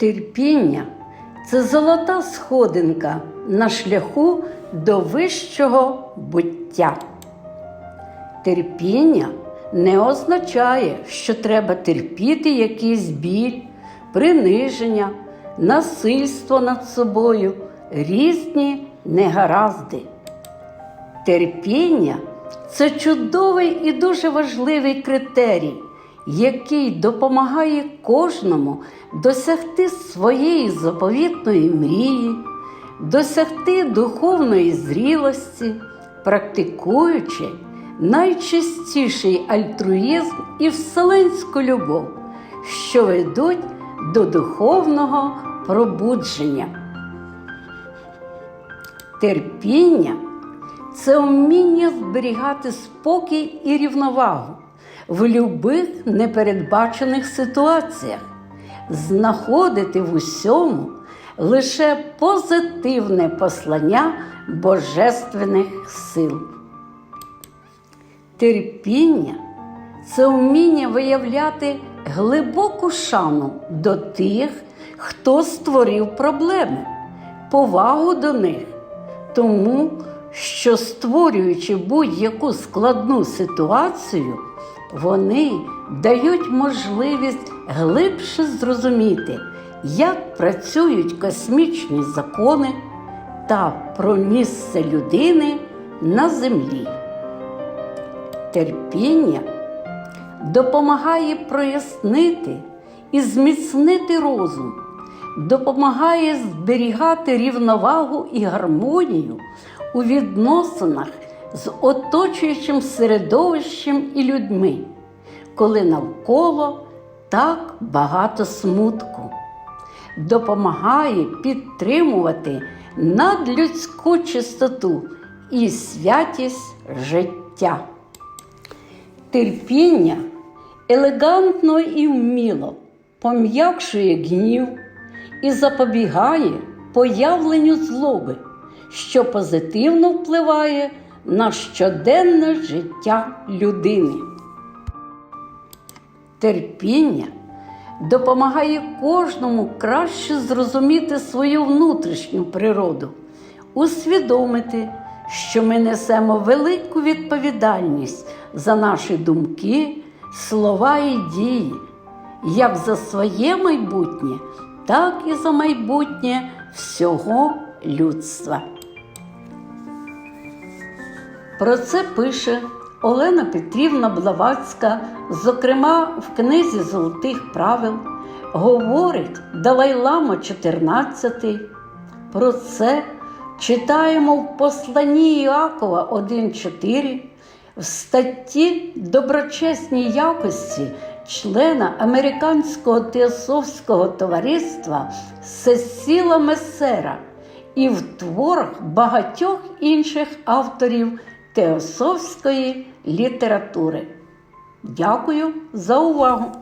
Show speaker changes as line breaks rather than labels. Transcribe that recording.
Терпіння це золота сходинка на шляху до вищого буття. Терпіння не означає, що треба терпіти якийсь біль, приниження, насильство над собою, різні негаразди. Терпіння це чудовий і дуже важливий критерій, який допомагає кожному досягти своєї заповітної мрії, досягти духовної зрілості, практикуючи найчистіший альтруїзм і вселенську любов, що ведуть до духовного пробудження. Терпіння це вміння зберігати спокій і рівновагу в любих непередбачених ситуаціях, знаходити в усьому лише позитивне послання божественних сил. Терпіння це вміння виявляти глибоку шану до тих, хто створив проблеми, повагу до них, тому що створюючи будь-яку складну ситуацію, вони дають можливість глибше зрозуміти, як працюють космічні закони та про місце людини на землі. Терпіння допомагає прояснити і зміцнити розум, допомагає зберігати рівновагу і гармонію у відносинах з оточуючим середовищем і людьми, коли навколо так багато смутку, допомагає підтримувати надлюдську чистоту і святість життя. Терпіння елегантно і вміло пом'якшує гнів і запобігає появленню злоби, що позитивно впливає на щоденне життя людини. Терпіння допомагає кожному краще зрозуміти свою внутрішню природу, усвідомити, що ми несемо велику відповідальність за наші думки, слова і дії, як за своє майбутнє, так і за майбутнє всього людства. Про це пише Олена Петрівна Блаватська, зокрема в книзі Золотих правил, говорить Далай-Лама 14. Про це читаємо в посланні Іакова 1.4, в статті Доброчесні якості члена Американського теософського товариства Сесіла Месера і в творах багатьох інших авторів теософської літератури. Дякую за увагу!